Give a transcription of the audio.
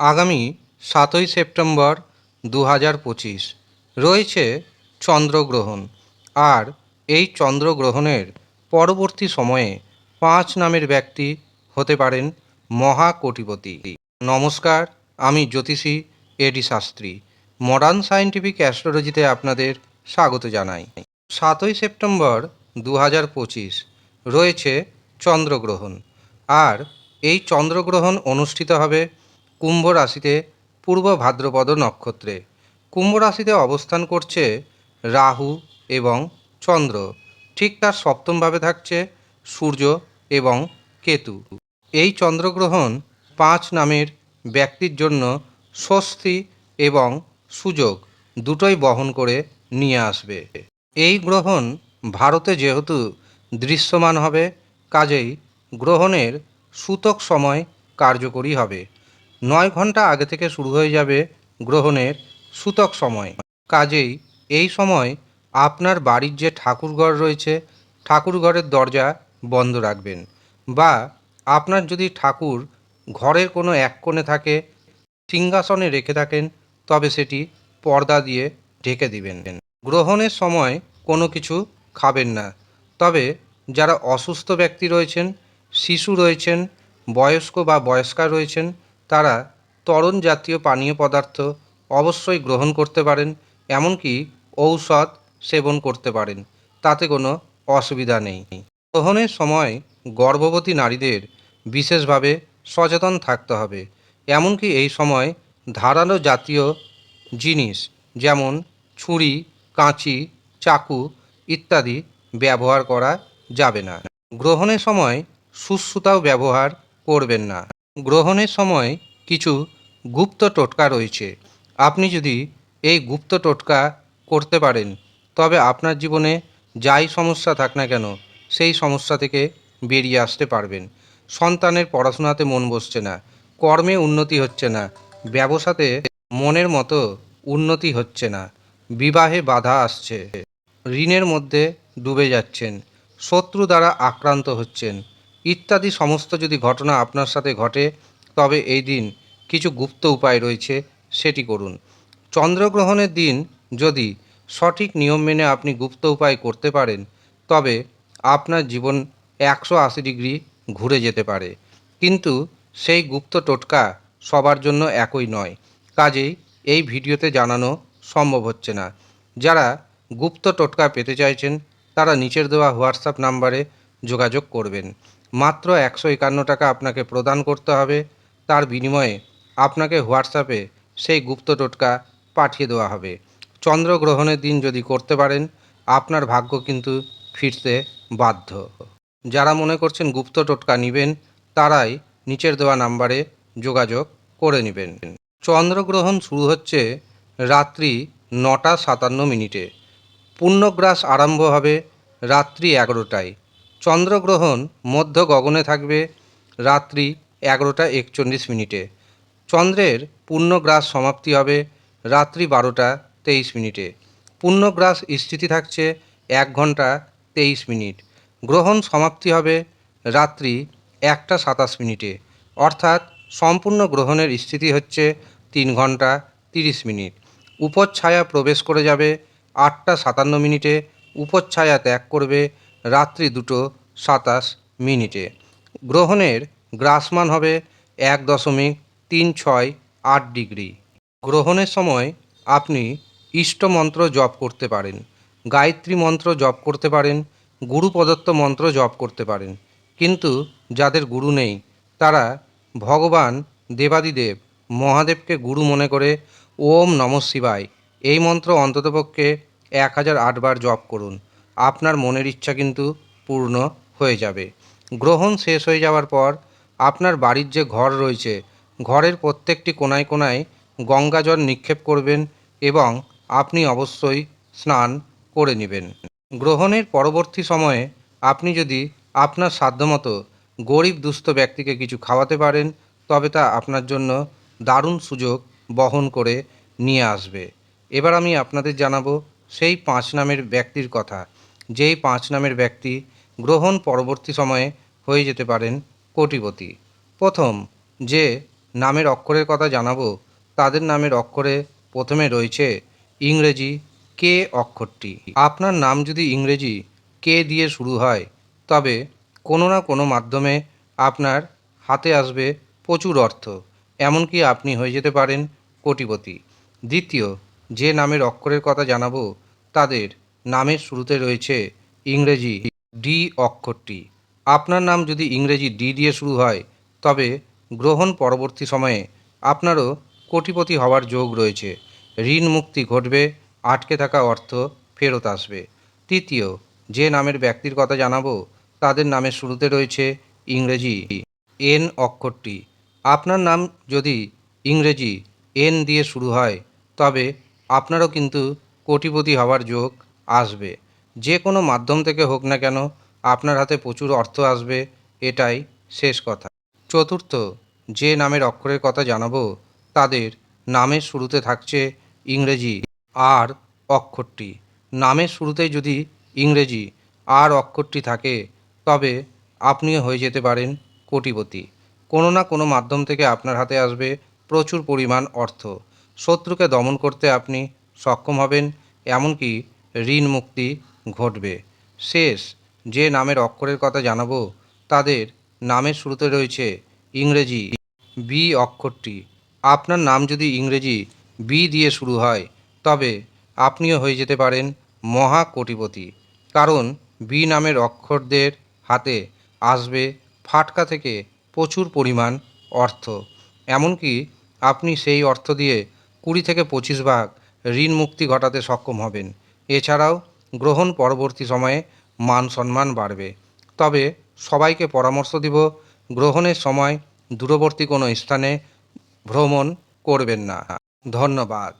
আগামী সাতই সেপ্টেম্বর দু হাজার পঁচিশ। রয়েছে চন্দ্রগ্রহণ। আর এই চন্দ্রগ্রহণের পরবর্তী সময়ে পাঁচ নামের ব্যক্তি হতে পারেন মহাকোটিপতি। নমস্কার, আমি জ্যোতিষী এডি শাস্ত্রী। মডার্ন সায়েন্টিফিক অ্যাস্ট্রোলজিতে আপনাদের স্বাগত জানাই। সাতই সেপ্টেম্বর দু হাজার পঁচিশ, রয়েছে চন্দ্রগ্রহণ। আর এই চন্দ্রগ্রহণ অনুষ্ঠিত হবে কুম্ভ রাশিতে পূর্ব ভাদ্রপদ নক্ষত্রে। কুম্ভ রাশিতে অবস্থান করছে রাহু এবং চন্দ্র। ঠিক তার সপ্তমভাবে থাকছে সূর্য এবং কেতু। এই চন্দ্রগ্রহণ পাঁচ নামের ব্যক্তির জন্য স্বস্তি এবং সুযোগ দুটোই বহন করে নিয়ে আসবে। এই গ্রহণ ভারতে যেহেতু দৃশ্যমান হবে, কাজেই গ্রহণের সূতক সময় কার্যকরী হবে। নয় ঘণ্টা আগে থেকে শুরু হয়ে যাবে গ্রহণের সূতক সময়। কাজেই এই সময় আপনার বাড়ির যে ঠাকুরঘর রয়েছে, ঠাকুরঘরের দরজা বন্ধ রাখবেন বা আপনার যদি ঠাকুর ঘরের কোনো এক কোণে থাকে, সিংহাসনে রেখে থাকেন, তবে সেটি পর্দা দিয়ে ঢেকে দিবেন। গ্রহণের সময় কোনো কিছু খাবেন না। তবে যারা অসুস্থ ব্যক্তি রয়েছেন, শিশু রয়েছেন, বয়স্ক বা বয়স্কা রয়েছেন তারা তরল জাতীয় পানীয় পদার্থ অবশ্যই গ্রহণ করতে পারেন, এমনকি ঔষধ সেবন করতে পারেন। তাতে কোনো অসুবিধা নেই। গ্রহণের সময় গর্ভবতী নারীদের বিশেষভাবে সচেতন থাকতে হবে। এমনকি এই সময় ধারালো জাতীয় জিনিস যেমন ছুরি, কাঁচি, চাকু ইত্যাদি ব্যবহার করা যাবে না। গ্রহণের সময় সুশ্রুতাও ব্যবহার করবেন না। গ্রহণের সময় কিছু গুপ্ত টোটকা রয়েছে। আপনি যদি এই গুপ্ত টোটকা করতে পারেন, তবে আপনার জীবনে যাই সমস্যা থাক না কেন, সেই সমস্যা থেকে বেরিয়ে আসতে পারবেন। সন্তানের পড়াশোনাতে মন বসছে না, কর্মে উন্নতি হচ্ছে না, ব্যবসাতে মনের মতো উন্নতি হচ্ছে না, বিবাহে বাধা আসছে, ঋণের মধ্যে ডুবে যাচ্ছেন, শত্রু দ্বারা আক্রান্ত হচ্ছেন ইত্যাদি সমস্ত যদি ঘটনা আপনার সাথে ঘটে, তবে এই দিন কিছু গুপ্ত উপায় রয়েছে, সেটি করুন। চন্দ্রগ্রহণের দিন যদি সঠিক নিয়ম মেনে আপনি গুপ্ত উপায় করতে পারেন, তবে আপনার জীবন একশো আশি ডিগ্রি ঘুরে যেতে পারে। কিন্তু সেই গুপ্ত টোটকা সবার জন্য একই নয়। কাজেই এই ভিডিওতে জানানো সম্ভব হচ্ছে না। যারা গুপ্ত টোটকা পেতে চাইছেন, তারা নিচের দেওয়া হোয়াটসঅ্যাপ নাম্বারে যোগাযোগ করবেন। মাত্র একশো একান্ন টাকা আপনাকে প্রদান করতে হবে। তার বিনিময়ে আপনাকে হোয়াটসঅ্যাপে সেই গুপ্ত টোটকা পাঠিয়ে দেওয়া হবে। চন্দ্রগ্রহণের দিন যদি করতে পারেন, আপনার ভাগ্য কিন্তু ফিরতে বাধ্য। যারা মনে করছেন গুপ্ত টোটকা নেবেন, তারাই নিচের দেওয়া নাম্বারে যোগাযোগ করে নেবেন। চন্দ্রগ্রহণ শুরু হচ্ছে রাত্রি নটা সাতান্ন মিনিটে। পূর্ণগ্রাস আরম্ভ হবে রাত্রি এগারোটায়। চন্দ্রগ্রহণ মধ্য গগনে থাকবে রাত্রি এগারোটা একচল্লিশ মিনিটে। চন্দ্রের পূর্ণগ্রাস সমাপ্তি হবে রাত্রি বারোটা তেইশ মিনিটে। পূর্ণগ্রাস স্থিতি থাকছে এক ঘণ্টা তেইশ মিনিট। গ্রহণ সমাপ্তি হবে রাত্রি একটা সাতাশ মিনিটে। অর্থাৎ সম্পূর্ণ গ্রহণের স্থিতি হচ্ছে তিন ঘণ্টা তিরিশ মিনিট। উপচ্ছায়া প্রবেশ করে যাবে আটটা সাতান্ন মিনিটে। উপচ্ছায়া ত্যাগ করবে রাত্রি দুটো সাতাশ মিনিটে। গ্রহণের গ্রাসমান হবে এক দশমিক তিন ছয় আট ডিগ্রি। গ্রহণের সময় আপনি ইষ্ট মন্ত্র জপ করতে পারেন, গায়ত্রী মন্ত্র জপ করতে পারেন, গুরু প্রদত্ত মন্ত্র জপ করতে পারেন। কিন্তু যাদের গুরু নেই, তারা ভগবান দেবাদিদেব মহাদেবকে গুরু মনে করে ওম নম শিবায় এই মন্ত্র অন্ততপক্ষে এক হাজার আটবার জপ করুন। আপনার মনের ইচ্ছা কিন্তু পূর্ণ হয়ে যাবে। গ্রহণ শেষ হয়ে যাওয়ার পর আপনার বাড়ির যে ঘর রয়েছে, ঘরের প্রত্যেকটি কোনায় কোনায় গঙ্গা জল নিক্ষেপ করবেন এবং আপনি অবশ্যই স্নান করে নেবেন। গ্রহণের পরবর্তী সময়ে আপনি যদি আপনার সাধ্যমতো গরিব দুস্থ ব্যক্তিকে কিছু খাওয়াতে পারেন, তবে তা আপনার জন্য দারুণ সুযোগ বহন করে নিয়ে আসবে। এবার আমি আপনাদের জানাব সেই পাঁচ নামের ব্যক্তির কথা। যেই পাঁচ নামের ব্যক্তি গ্রহণ পরবর্তী সময়ে হয়ে যেতে পারেন কোটিপতি। প্রথম, যে নামের অক্ষরের কথা জানাব, তাদের নামের অক্ষরে প্রথমে রয়েছে ইংরেজি কে অক্ষরটি। আপনার নাম যদি ইংরেজি কে দিয়ে শুরু হয়, তবে কোনো না কোনো মাধ্যমে আপনার হাতে আসবে প্রচুর অর্থ, এমনকি আপনি হয়ে যেতে পারেন কোটিপতি। দ্বিতীয়, যে নামের অক্ষরের কথা জানাব, তাদের নামের শুরুতে রয়েছে ইংরেজি ডি অক্ষরটি। আপনার নাম যদি ইংরেজি ডি দিয়ে শুরু হয়, তবে গ্রহণ পরবর্তী সময়ে আপনারও কোটিপতি হওয়ার যোগ রয়েছে। ঋণ মুক্তি ঘটবে, আটকে থাকা অর্থ ফেরত আসবে। তৃতীয়, যে নামের ব্যক্তির কথা জানাব, তাদের নামের শুরুতে রয়েছে ইংরেজি এন অক্ষরটি। আপনার নাম যদি ইংরেজি এন দিয়ে শুরু হয়, তবে আপনারও কিন্তু কোটিপতি হওয়ার যোগ আসবে। যে কোনো মাধ্যম থেকে হোক না কেন, আপনার হাতে প্রচুর অর্থ আসবে, এটাই শেষ কথা। চতুর্থ, যে নামের অক্ষরের কথা জানাব, তাদের নামের শুরুতে থাকছে ইংরেজি, আর অক্ষরটি। নামের শুরুতেই যদি ইংরেজি, আর অক্ষরটি থাকে, তবে আপনিও হয়ে যেতে পারেন কোটিপতি। কোনো না কোনো মাধ্যম থেকে আপনার হাতে আসবে প্রচুর পরিমাণ অর্থ। শত্রুকে দমন করতে আপনি সক্ষম হবেন, এমনকি ঋণ মুক্তি ঘটবে। শেষ, যে নামের অক্ষরের কথা জানাব, তাদের নামের শুরুতে রয়েছে ইংরেজি বি অক্ষরটি। আপনার নাম যদি ইংরেজি বি দিয়ে শুরু হয়, তবে আপনিও হয়ে যেতে পারেন মহা কোটিপতি কারণ বি নামের অক্ষরদের হাতে আসবে ফাটকা থেকে প্রচুর পরিমাণ অর্থ। এমনকি আপনি সেই অর্থ দিয়ে কুড়ি থেকে পঁচিশ ভাগ ঋণ মুক্তি ঘটাতে সক্ষম হবেন। এছাড়াও গ্রহণ পরবর্তী সময়ে মান সম্মান বাড়বে। তবে সবাইকে পরামর্শ দিব, গ্রহণের সময় দূরবর্তী কোনো স্থানে ভ্রমণ করবেন না। ধন্যবাদ।